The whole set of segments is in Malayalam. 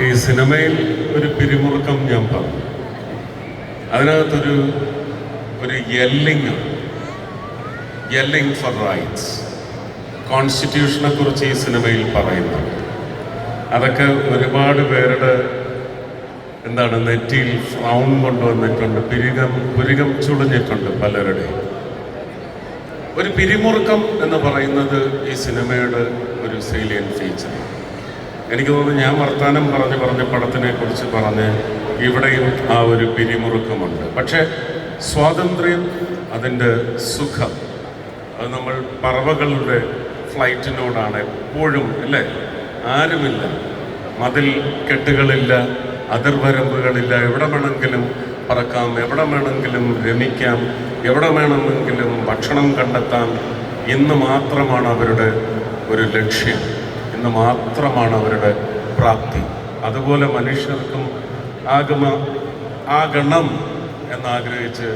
ഈ സിനിമയിൽ ഒരു പിരിമുറുക്കം ഞാൻ പറഞ്ഞു. അതിനകത്തൊരു ഒരു യെല്ലിങ് യെല്ലിങ് ഫോർ റൈറ്റ്സ് കോൺസ്റ്റിറ്റ്യൂഷനെ കുറിച്ച് ഈ സിനിമയിൽ പറയുന്നു. അതൊക്കെ ഒരുപാട് പേരുടെ എന്താണ് നെറ്റിയിൽ ഫ്രൗൺ കൊണ്ടുവന്നിട്ടുണ്ട് പിരികം പുരികം ചുളിഞ്ഞിട്ടുണ്ട് പലരുടെയും. ഒരു പിരിമുറുക്കം എന്ന് പറയുന്നത് ഈ സിനിമയുടെ ഒരു സീലിയൻ ഫീച്ചർ എനിക്ക് തോന്നുന്നു ഞാൻ വർത്തമാനം പറഞ്ഞ് പറഞ്ഞ് പടത്തിനെ കുറിച്ച് പറഞ്ഞ് ഇവിടെയും ആ ഒരു പിരിമുറുക്കമുണ്ട്. പക്ഷേ സ്വാതന്ത്ര്യം അതിന്റെ സുഖം. അത് നമ്മൾ പറവകളുടെ ഫ്ലൈറ്റിനോടാണ് എപ്പോഴും അല്ലേ ആരുമില്ല. മതിൽ കെട്ടുകളില്ല അതിർവരമ്പുകളില്ല എവിടെ വേണമെങ്കിലും പറക്കാം എവിടെ വേണമെങ്കിലും രമിക്കാം എവിടെ വേണമെങ്കിലും ഭക്ഷണം കണ്ടെത്താം എന്ന് മാത്രമാണ് അവരുടെ ഒരു ലക്ഷ്യം. ഇന്ന് മാത്രമാണ് അവരുടെ പ്രാപ്തി. അതുപോലെ മനുഷ്യർക്കും ആഗമ ആകണം എന്നാഗ്രഹിച്ച്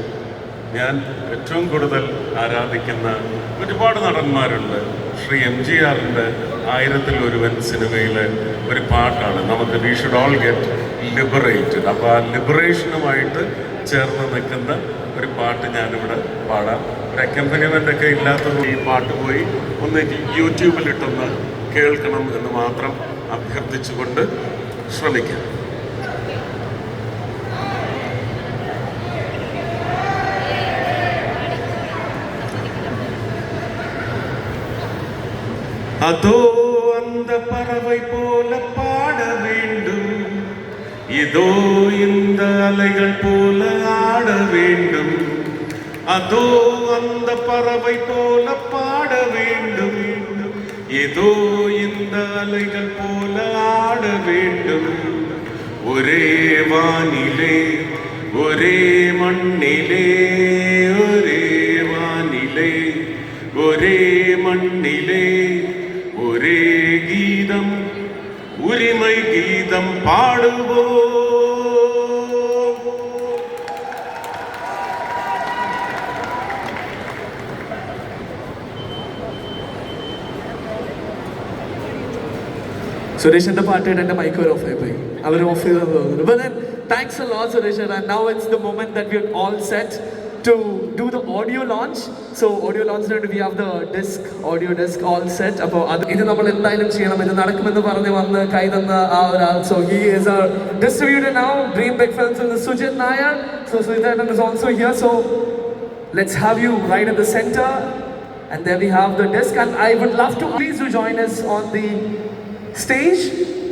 ഞാൻ ഏറ്റവും കൂടുതൽ ആരാധിക്കുന്ന ഒരുപാട് നടന്മാരുണ്ട്. ശ്രീ എം ജി ആറിന്റെ ആയിരത്തിൽ ഒരുവൻ സിനിമയിലെ ഒരു പാട്ടാണ്. നമുക്ക് we should all get liberated. അപ്പോൾ ആ ലിബറേഷനുമായിട്ട് ചേർന്ന് നിൽക്കുന്ന ഒരു പാട്ട് ഞാനിവിടെ പാടാം. ഒരു അക്കമ്പനിമെന്റ് ഒക്കെ ഇല്ലാത്തതുകൊണ്ട് ഈ പാട്ട് പോയി ഒന്ന് യൂട്യൂബിലിട്ടൊന്ന് കേൾക്കണം എന്ന് മാത്രം അഭ്യർത്ഥിച്ചുകൊണ്ട് ശ്രമിക്കാം அதோ அந்த பறவை போல பாட வேண்டும் இதோ இந்த அலைகள் போல ஆட வேண்டும் அதோ அந்த பறவை போல பாட வேண்டும் ஏதோ இந்த அலைகள் போல ஆட வேண்டும். ஒரே வானிலே ஒரே மண்ணிலே ஒரே வானிலே ஒரே மண்ணிலே ஒரே கீதம் உரிமை கீதம் பாடுவோம். സുരേഷിന്റെ പാട്ടായിട്ട് എന്റെ മൈക്ക് ഒരു ഓഫ് ആയി പോയി അവർ ഓഫ് ചെയ്തെന്ന് തോന്നുന്നു But then, thanks a lot Suresh and now it's the moment that we're all set to do the audio launch so audio launch we have the disc audio disc all set അപ്പോൾ അത് ഇത് നമ്മൾ എന്തായാലും ചെയ്യണം ഇത് നടക്കുമെന്ന് പറഞ്ഞ് വന്ന് കൈ തന്ന ആ ഒരാൾ he is a distributor now Dream Big Films and Sujit Nair so Sujit is also here so let's have you right at the center and there we have the disc and I would love to please to join us on the stage